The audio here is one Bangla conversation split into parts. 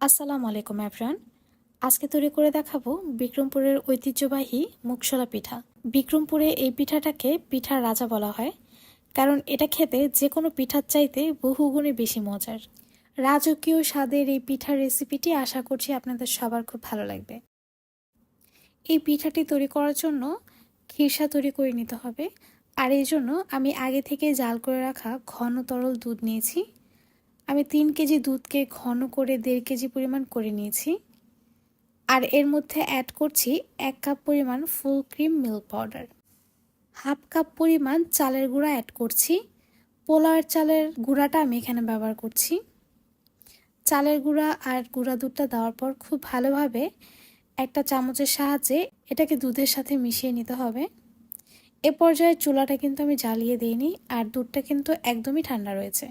আসসালামু আলাইকুম এভরান আজকে তৈরি করে দেখাবো বিক্রমপুরের ঐতিহ্যবাহী মুখশলা পিঠা। বিক্রমপুরে এই পিঠাটাকে পিঠার রাজা বলা হয়, কারণ এটা খেতে যে কোনো পিঠার চাইতে বহুগুণে বেশি মজার। রাজকীয় স্বাদের এই পিঠার রেসিপিটি আশা করছি আপনাদের সবার খুব ভালো লাগবে। এই পিঠাটি তৈরি করার জন্য খিরসা তৈরি করে নিতে হবে, আর এই জন্য আমি আগে থেকে জাল করে রাখা ঘন তরল দুধ নিয়েছি। আমি তিন কেজি দুধকে ঘন করে দেড় কেজি পরিমাণ করে নিয়েছি। আর এর মধ্যে অ্যাড করছি এক কাপ পরিমাণ full cream milk powder half cup পরিমাণ চালের গুঁড়া অ্যাড করছি। পোলাওয়ের চালের গুঁড়াটা আমি এখানে ব্যবহার করছি। চালের গুঁড়া আর গুঁড়া দুধটা দেওয়ার পর খুব ভালোভাবে একটা চামচের সাহায্যে এটাকে দুধের সাথে মিশিয়ে নিতে হবে। এ পর্যায়ে চুলাটা কিন্তু আমি জ্বালিয়ে দিইনি আর দুধটা কিন্তু একদমই ঠান্ডা রয়েছে।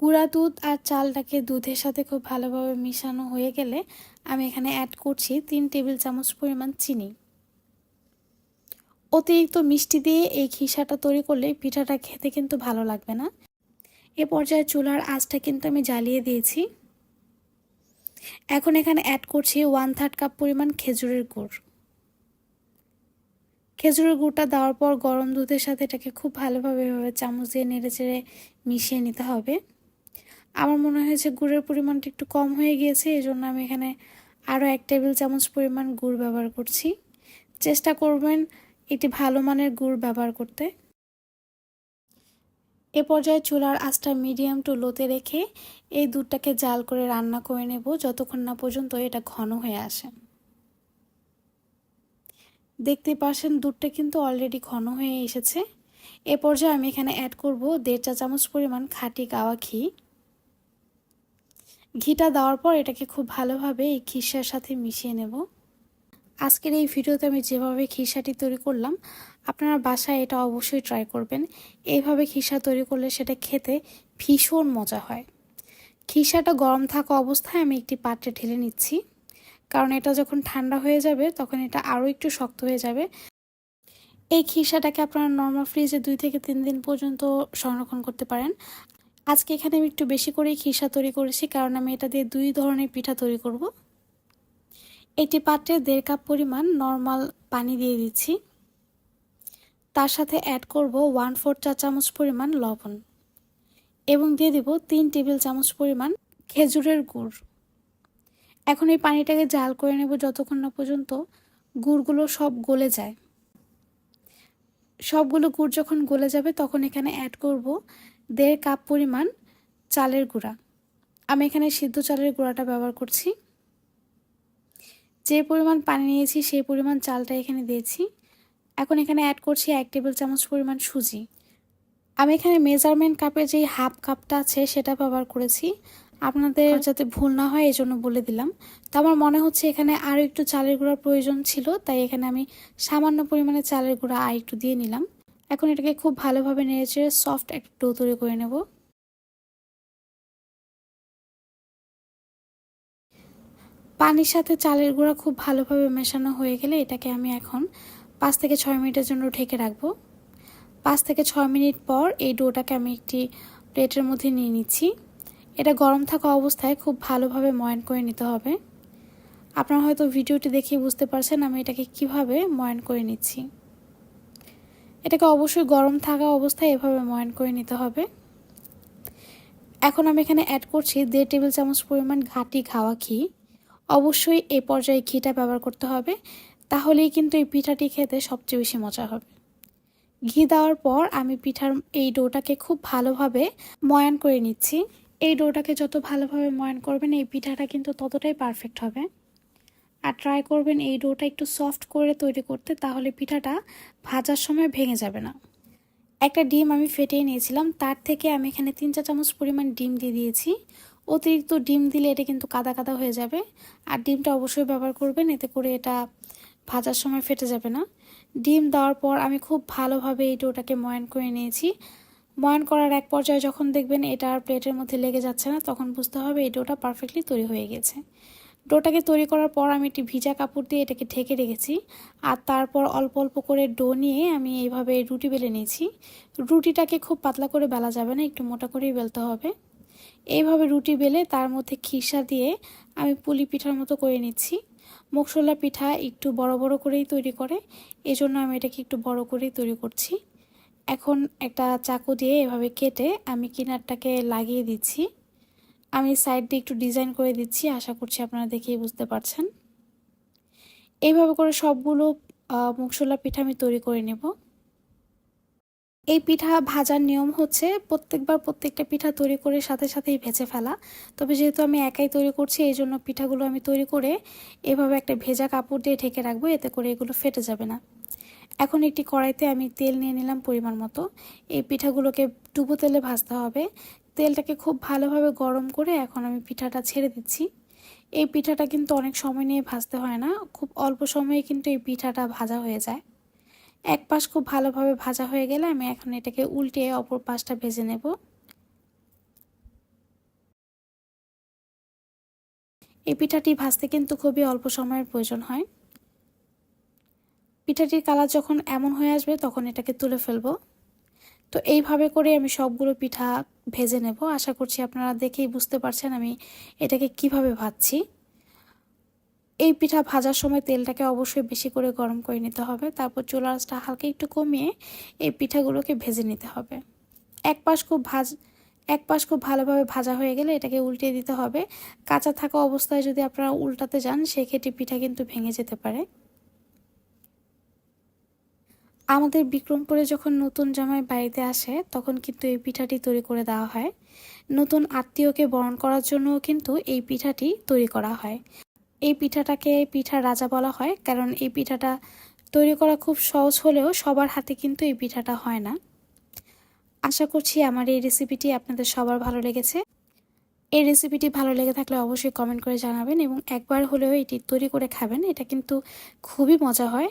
গুঁড়া দুধ আর চালটাকে দুধের সাথে খুব ভালোভাবে মিশানো হয়ে গেলে আমি এখানে অ্যাড করছি তিন টেবিল চামচ পরিমাণ চিনি। অতিরিক্ত মিষ্টি দিয়ে এই খিসাটা তৈরি করলে পিঠাটা খেতে কিন্তু ভালো লাগবে না। এ পর্যায়ে চুলার আঁচটা কিন্তু আমি জ্বালিয়ে দিয়েছি। এখন এখানে অ্যাড করছি ওয়ান থার্ড কাপ পরিমাণ খেজুরের গুড়। খেজুরের গুড়টা দেওয়ার পর গরম দুধের সাথে এটাকে খুব ভালোভাবে এভাবে চামচ দিয়ে নেড়ে চেড়ে মিশিয়ে নিতে হবে। আমার মনে হয়েছে গুড়ের পরিমাণটা একটু কম হয়ে গিয়েছে, এই জন্য আমি এখানে আরও এক টেবিল চামচ পরিমাণ গুড় ব্যবহার করছি। চেষ্টা করবেন একটি ভালো মানের গুড় ব্যবহার করতে। এ পর্যায়ে চুলার আঁচটা মিডিয়াম টু লোতে রেখে এই দুধটাকে জাল করে রান্না করে নেব যতক্ষণ না পর্যন্ত এটা ঘন হয়ে আসে। দেখতে পাচ্ছেন দুধটা কিন্তু অলরেডি ঘন হয়ে এসেছে। এ পর্যায়ে আমি এখানে অ্যাড করব দেড় চা চামচ পরিমাণ খাঁটি গাওয়া ঘি। ঘিটা দেওয়ার পর এটাকে খুব ভালোভাবে এই খিসার সাথে মিশিয়ে নেব। আজকের এই ভিডিওতে আমি যেভাবে খিসাটি তৈরি করলাম, আপনারা বাসায় এটা অবশ্যই ট্রাই করবেন। এইভাবে খিসা তৈরি করলে সেটা খেতে ভীষণ মজা হয়। খিসাটা গরম থাকা অবস্থায় আমি একটি পাত্রে ঢেলে নিচ্ছি। কারণ এটা যখন ঠান্ডা হয়ে যাবে, তখন এটা আরও একটু শক্ত হয়ে যাবে। এই খিসাটাকে আপনারা নর্মাল ফ্রিজে দুই থেকে তিন দিন পর্যন্ত সংরক্ষণ করতে পারেন। আজকে এখানে আমি একটু বেশি করেই খিসা তৈরি করেছি, কারণ আমি এটা দিয়ে দুই ধরনের পিঠা তৈরি করব। একটি পাত্রে দেড় কাপ পরিমাণ নর্মাল পানি দিয়ে দিচ্ছি। তার সাথে অ্যাড করব ওয়ান ফোর চা চামচ পরিমাণ লবণ এবং দিয়ে দিব তিন টেবিল চামচ পরিমাণ খেজুরের গুড়। এখন এই পানিটাকে জাল করে নেব যতক্ষণ না পর্যন্ত গুড়গুলো সব গলে যায়। সবগুলো গুড় যখন গলে যাবে তখন এখানে অ্যাড করব দেড় কাপ পরিমাণ চালের গুঁড়া। আমি এখানে সিদ্ধ চালের গুঁড়াটা ব্যবহার করছি। যে পরিমাণ পানি নিয়েছি সেই পরিমাণ চালটা এখানে দিয়েছি। এখন এখানে অ্যাড করছি এক টেবিল চামচ পরিমাণ সুজি। আমি এখানে মেজারমেন্ট কাপের যেই হাফ কাপটা আছে সেটা ব্যবহার করেছি। আপনাদের যাতে ভুল না হয় এই জন্য বলে দিলাম। তো আমার মনে হচ্ছে এখানে আরও একটু চালের গুঁড়ার প্রয়োজন ছিল তাই এখানে আমি সামান্য পরিমাণে চালের গুঁড়া আর একটু দিয়ে নিলাম। এখন এটাকে খুব ভালোভাবে নেড়েচেড়ে সফট একটা ডো তৈরি করে নেব। পানির সাথে চালের গুঁড়া খুব ভালোভাবে মেশানো হয়ে গেলে এটাকে আমি এখন পাঁচ থেকে ছয় মিনিটের জন্য ঢেকে রাখব। পাঁচ থেকে ছয় মিনিট পর এই ডোটাকে আমি একটি প্লেটের মধ্যে নিয়ে নিচ্ছি। এটা গরম থাকা অবস্থায় খুব ভালোভাবে ময়ান করে নিতে হবে। আপনারা হয়তো ভিডিওটি দেখে বুঝতে পারছেন আমি এটাকে কীভাবে ময়ান করে নিচ্ছি। এটাকে অবশ্যই গরম থাকা অবস্থায় এভাবে ময়ান করে নিতে হবে। এখন আমি এখানে অ্যাড করছি দেড় টেবিল চামচ পরিমাণ ঘাটি খাওয়া ঘি। অবশ্যই এ পর্যায়ে ঘিটা ব্যবহার করতে হবে, তাহলেই কিন্তু এই পিঠাটি খেতে সবচেয়ে বেশি মজা হবে। ঘি দেওয়ার পর আমি পিঠার এই ডোটাকে খুব ভালোভাবে ময়ান করে নিচ্ছি। এই ডোটাকে যত ভালোভাবে ময়ান করবেন, এই পিঠাটা কিন্তু ততটাই পারফেক্ট হবে। আর ট্রাই করবেন এই ডোটা একটু সফট করে তৈরি করতে, তাহলে পিঠাটা ভাজার সময় ভেঙে যাবে না। একটা ডিম আমি ফেটিয়ে নিয়েছিলাম, তার থেকে আমি এখানে তিন চা চামচ পরিমাণ ডিম দিয়ে দিয়েছি। অতিরিক্ত ডিম দিলে এটা কিন্তু কাদা কাদা হয়ে যাবে। আর ডিমটা অবশ্যই ব্যবহার করবেন, এতে করে এটা ভাজার সময় ফেটে যাবে না। ডিম দেওয়ার পর আমি খুব ভালোভাবে এই ডোটাকে ময়ান করে নিয়েছি। ময়ান করার এক পর্যায়ে যখন দেখবেন এটা আর প্লেটের মধ্যে লেগে যাচ্ছে না, তখন বুঝতে হবে এই ডোটা পারফেক্টলি তৈরি হয়ে গেছে। ডোটাকে তৈরি করার পর আমি একটি ভিজা কাপড় দিয়ে এটাকে ঢেকে রেখেছি। আর তারপর অল্প অল্প করে ডো নিয়ে আমি এইভাবে রুটি বেলে নিয়েছি। রুটিটাকে খুব পাতলা করে বেলা যাবে না, একটু মোটা করেই বেলতে হবে। এইভাবে রুটি বেলে তার মধ্যে খিসা দিয়ে আমি পুলি পিঠার মতো করে নিচ্ছি। মুখশোলা পিঠা একটু বড় বড় করেই তৈরি করে, এজন্য আমি এটাকে একটু বড় করেই তৈরি করছি। এখন একটা চাকু দিয়ে এভাবে কেটে আমি কিনারটাকে লাগিয়ে দিচ্ছি। আমি সাইড দিয়ে একটু ডিজাইন করে দিচ্ছি, আশা করছি আপনারা দেখেই বুঝতে পারছেন। এইভাবে করে সবগুলো মুখশোলা পিঠা আমি তৈরি করে নেব। এই পিঠা ভাজার নিয়ম হচ্ছে প্রত্যেকবার প্রত্যেকটা পিঠা তৈরি করে সাথে সাথেই ভেজে ফেলা। তবে যেহেতু আমি একাই তৈরি করছি, এই জন্য পিঠাগুলো আমি তৈরি করে এভাবে একটা ভেজা কাপড় দিয়ে ঢেকে রাখব, এতে করে এগুলো ফেটে যাবে না। এখন একটি কড়াইতে আমি তেল নিয়ে নিলাম পরিমাণ মতো। এই পিঠাগুলোকে ডুবো তেলে ভাজতে হবে। তেলটাকে খুব ভালোভাবে গরম করে এখন আমি পিঠাটা ছেড়ে দিচ্ছি। এই পিঠাটা কিন্তু অনেক সময় নিয়ে ভাজতে হয় না, খুব অল্প সময়ে কিন্তু এই পিঠাটা ভাজা হয়ে যায়। এক পাশ খুব ভালোভাবে ভাজা হয়ে গেলে আমি এখন এটাকে উল্টে অপর পাশটা ভেজে নেব। এই পিঠাটি ভাজতে কিন্তু খুবই অল্প সময়ের প্রয়োজন হয়। পিঠাটির কালার যখন এমন হয়ে আসবে, তখন এটাকে তুলে ফেলব। তো এইভাবে করে আমি সবগুলো পিঠা ভেজে নেব। আশা করছি আপনারা দেখেই বুঝতে পারছেন আমি এটাকে কীভাবে ভাজছি। এই পিঠা ভাজার সময় তেলটাকে অবশ্যই বেশি করে গরম করে নিতে হবে। তারপর চুলা আঁচটা হালকা একটু কমিয়ে এই পিঠাগুলোকে ভেজে নিতে হবে। এক পাশ খুব ভাজ, এক পাশ খুব ভালোভাবে ভাজা হয়ে গেলে এটাকে উল্টিয়ে দিতে হবে। কাঁচা থাকা অবস্থায় যদি আপনারা উল্টাতে যান, সেক্ষেত্রে পিঠা কিন্তু ভেঙে যেতে পারে। আমাদের বিক্রমপুরে যখন নতুন জামাই বাড়িতে আসে, তখন কিন্তু এই পিঠাটি তৈরি করে দেওয়া হয়। নতুন আত্মীয়কে বরণ করার জন্যও কিন্তু এই পিঠাটি তৈরি করা হয়। এই পিঠাটাকে পিঠার রাজা বলা হয়, কারণ এই পিঠাটা তৈরি করা খুব সহজ হলেও সবার হাতে কিন্তু এই পিঠাটা হয় না। আশা করছি আমার এই রেসিপিটি আপনাদের সবার ভালো লেগেছে। এই রেসিপিটি ভালো লেগে থাকলে অবশ্যই কমেন্ট করে জানাবেন এবং একবার হলেও এটি তৈরি করে খাবেন, এটা কিন্তু খুবই মজা হয়।